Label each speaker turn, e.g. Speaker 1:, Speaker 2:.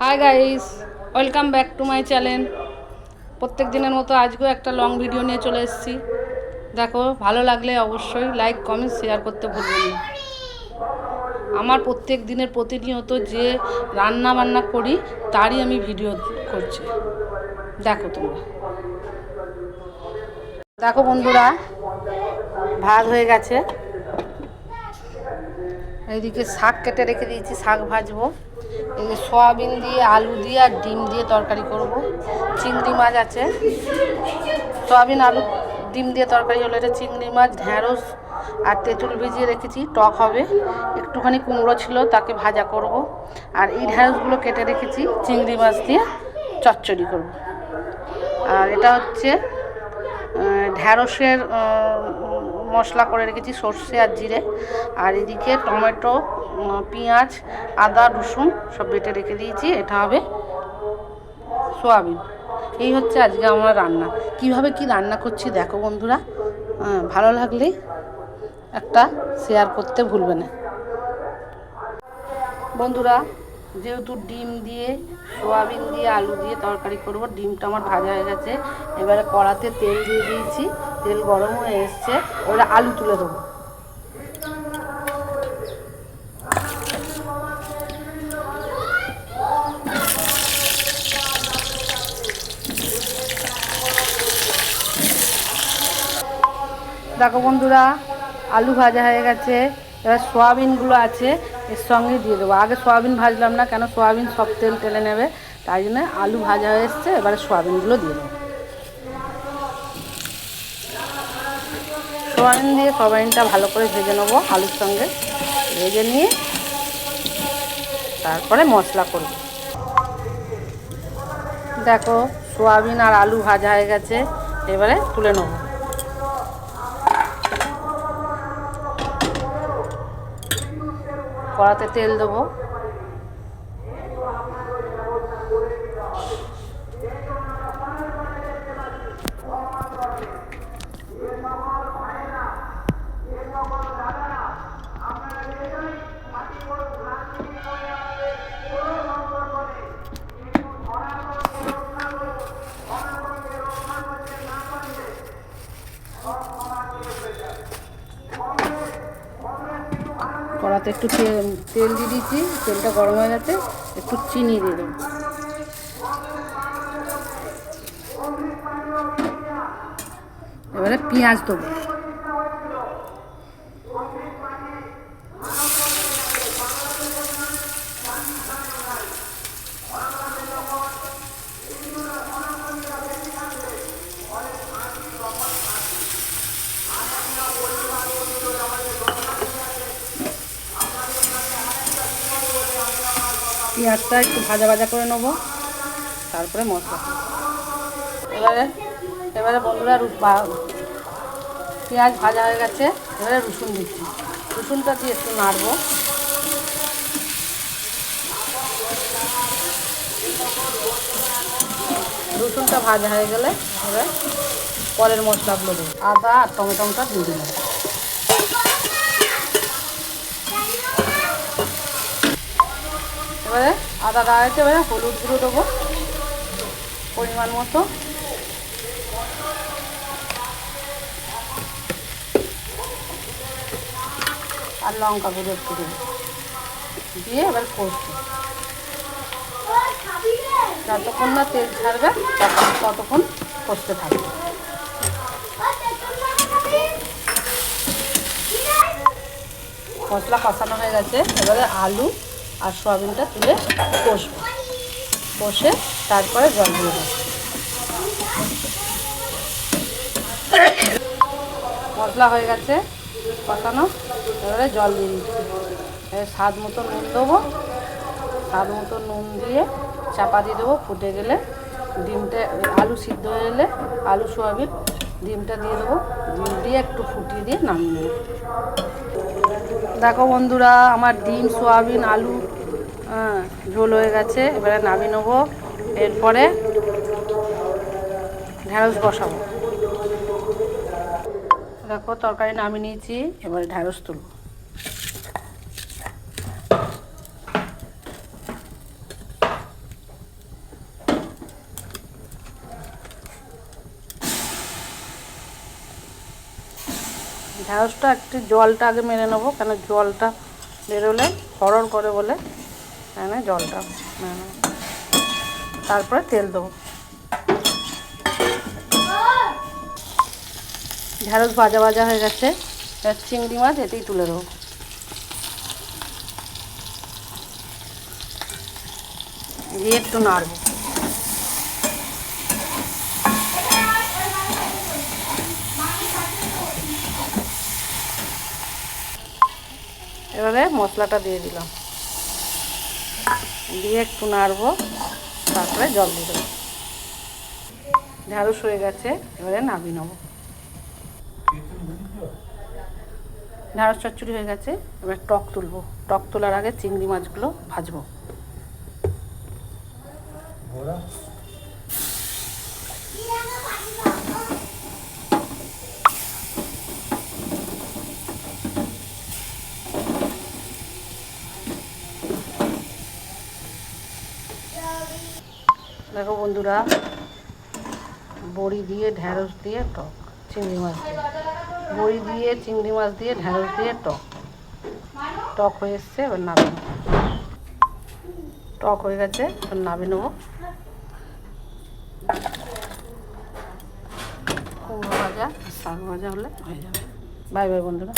Speaker 1: Hi guys welcome back to my channel প্রত্যেক দিনের মতো আজকেও একটা লং ভিডিও নিয়ে চলে এসেছি। দেখো, ভালো লাগলে অবশ্যই লাইক কমেন্ট শেয়ার করতে ভুলবেন না। আমার প্রত্যেক দিনের প্রতিনিয়ত যে রান্না বান্না করি, তারই আমি ভিডিও করছি। দেখো তোমরা। দেখো বন্ধুরা, ভাত হয়ে গেছে। এইদিকে শাক কেটে রেখে দিয়েছি, শাক ভাজবো। সয়াবিন দিয়ে, আলু দিয়ে আর ডিম দিয়ে তরকারি করব। চিংড়ি মাছ আছে। সয়াবিন, আলু, ডিম দিয়ে তরকারি হলো এটা চিংড়ি মাছ, ঢ্যাঁড়স আর তেঁতুল ভিজিয়ে রেখেছি। টক হবে। একটুখানি কুমড়ো ছিল, তাকে ভাজা করব। আর এই ঢ্যাঁড়সগুলো কেটে রেখেছি। চিংড়ি মাছ দিয়ে চচ্চড়ি করব। আর এটা হচ্ছে ঢ্যাঁড়সের মশলা করে রেখেছি, সর্ষে আর জিরে। আর এদিকে টমেটো পেঁয়াজ, আদা, রসুন সব বেটে রেখে দিয়েছি, এটা হবে সোয়াবিন। এই হচ্ছে আজকে আমার রান্না। কীভাবে কি রান্না করছি দেখো বন্ধুরা ভালো লাগলে একটা শেয়ার করতে ভুলবে না। বন্ধুরা যেহেতু ডিম দিয়ে, সোয়াবিন দিয়ে, আলু দিয়ে তরকারি করব, ডিমটা আমার ভাজা হয়ে গেছে। এবারে কড়াতে তেল দিয়ে দিয়েছি, তেল গরম হয়ে এসছে, এবারে আলু তুলে দেবো। দেখো বন্ধুরা, আলু ভাজা হয়ে গেছে, এবার সোয়াবিনগুলো আছে। এর সঙ্গে দিয়ে দেবো। আগে সোয়াবিন ভাজলাম না কেন? সোয়াবিন সব তেল টেলে নেবে। তাই জন্য আলু ভাজা হয়ে এসছে, এবারে সোয়াবিনগুলো দিয়ে দেবো। সোয়াবিন দিয়ে সোয়াবিনটা ভালো করে ভেজে নেব আলুর সঙ্গে। ভেজে নিয়ে তারপরে মশলা করব। দেখো, সোয়াবিন আর আলু ভাজা হয়ে গেছে, এবারে তুলে নেব। কড়াতে তেল দেবো। কড়াতে একটু তেল দিয়ে দিচ্ছি তেলটা গরম হয়ে গেছে একটু চিনি দিয়ে দেবো। এবারে পেঁয়াজ দেবো। পেঁয়াজটা একটু ভাজা ভাজা করে নেব। তারপরে মশলা। এবারে এবারে বন্ধুরা পেঁয়াজ ভাজা হয়ে গেছে। এবারে রসুন দিচ্ছি। রসুনটা দিয়ে একটু নাড়বো। রসুনটা ভাজা হয়ে গেলে এবারে পরের মশলাগুলো দেবো। আদা আর টমেটোটা দিয়ে দিলাম। এবারে আদা গাড়াইতে এবারে হলুদ গুঁড়ো দেবো, পরিমাণ মতো। আর লঙ্কা গুঁড়ো একটু দেবো। দিয়ে এবার কষবো। যতক্ষণ না তেল ছাড়বে ততক্ষণ ততক্ষণ কষতে থাকবে। মশলা কষানো হয়ে গেছে। এবারে আলু আর সয়াবিনটা তুলে কষবো। কষে তারপরে জল দিয়ে দেবো। মশলা হয়ে গেছে কষানো। এবারে জল দিয়ে দিচ্ছি। স্বাদ মতো নুন দেবো। স্বাদ মতো নুন দিয়ে চাপা দিয়ে দেবো। ফুটে গেলে ডিমটা আলু সিদ্ধ হয়ে গেলে আলু, সয়াবিন ডিমটা দিয়ে দেবো। ডিম দিয়ে একটু ফুটিয়ে দিয়ে নামিয়ে নেব। দেখো বন্ধুরা আমার ডিম সোয়াবিন আলু হ্যাঁ, ঝোল হয়ে গেছে। এবারে নামিয়ে নেব। এরপরে ঢ্যাঁড়স বসাবো। দেখো তরকারি নামিয়ে নিয়েছি। এবারে ঢ্যাঁড়স তুলবো। ঢ্যাঁড়সটা একটু জলটা আগে মেরে নেব, কেন জলটা বেরোলে হরর করে বলে এখানে জলটা তারপরে তেল দেবো। ঢ্যাঁড়স ভাজা ভাজা হয়ে গেছে চিংড়ি মাছ এতেই তুলে দেবো। দিয়ে একটু নাড়বো। এবারে মশলাটা দিয়ে দিলাম। দিয়ে একটু নাড়বো, তারপরে জল দিয়ে দেবো। ঢ্যাঁড়স হয়ে গেছে, এবারে নামিয়ে নেব। ঢ্যাঁড়স চচ্চড়ি হয়ে গেছে, এবার টক তুলবো। টক তোলার আগে চিংড়ি মাছগুলো ভাজবো। দেখো বন্ধুরা, বড়ি দিয়ে ঢ্যাঁড়স দিয়ে টক, চিংড়ি মাছ দিয়ে। বড়ি দিয়ে, চিংড়ি মাছ দিয়ে ঢ্যাঁড়স দিয়ে টক। টক হয়ে এসছে, এবার নামিয়ে টক হয়ে গেছে, এবার নামিয়ে নেব। কুমড়ো ভাজা শাক ভাজা হলে হয়ে যাবে। বাই বাই বন্ধুরা।